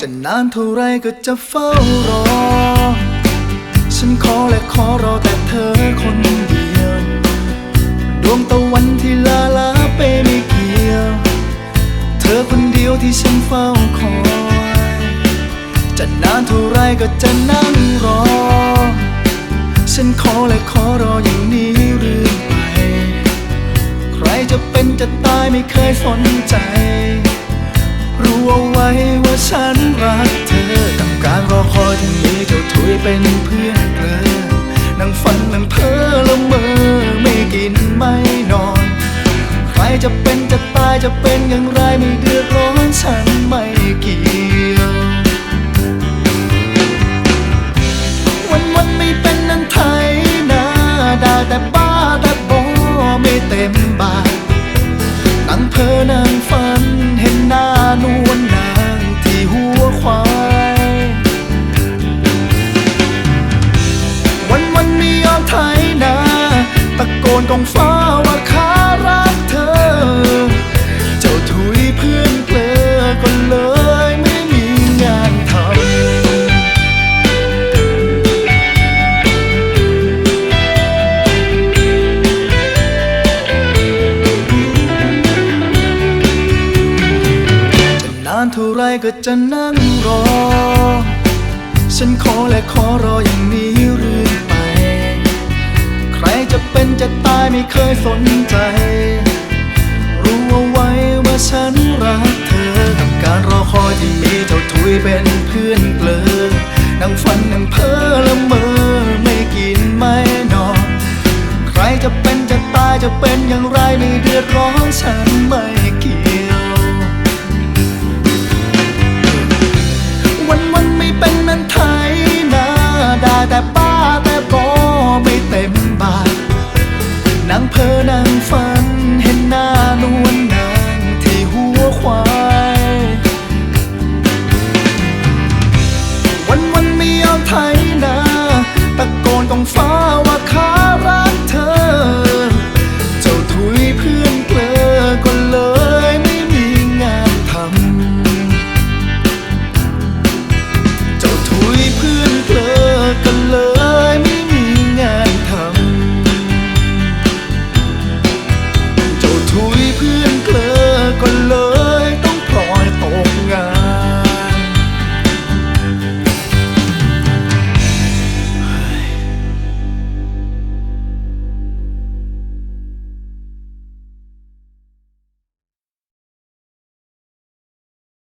จะนานเท่าไรก็จะเฝ้ารอ ฉันขอและขอรอแต่เธอคนเดียว ดวงตะวันที่ลาลาไปไม่เกี่ยว เธอคนเดียวที่ฉันเฝ้าคอย จะนานเท่าไรก็จะนั่งรอ ฉันขอและขอรออย่างนี้เรื่อยไป ใครจะเป็นจะตายไม่เคยสนใจ รู้เอาไว้ว่าฉันรักเธอกับการรอคอยที่มีเจ้าถุยเป็นเพื่อนเกลอนั่งฝันนั่งเพ้อละเมอไม่กินไม่นอน ใครจะเป็นจะตายจะเป็นอย่างไรไม่เดือดร้อนฉันไม่เกี่ยว นกองฟ้าว่าข้ารักเธอ เจ้าถุยเพื่อนเกลอก็เลยไม่มีงานทำจะนานเท่าไรก็จะนั่งรอ ฉันขอและขอรอ สนใจ รู้เอาไว้ว่าฉันรักเธอ กับการรอคอยที่มีเจ้าทุยเป็นเพื่อนเกลือนั่งฟันนั่งเพ้อละเมอไม่กินไม่นอน ใครจะเป็นจะตายจะเป็นอย่างไรไม่เดือดร้อนฉันไม่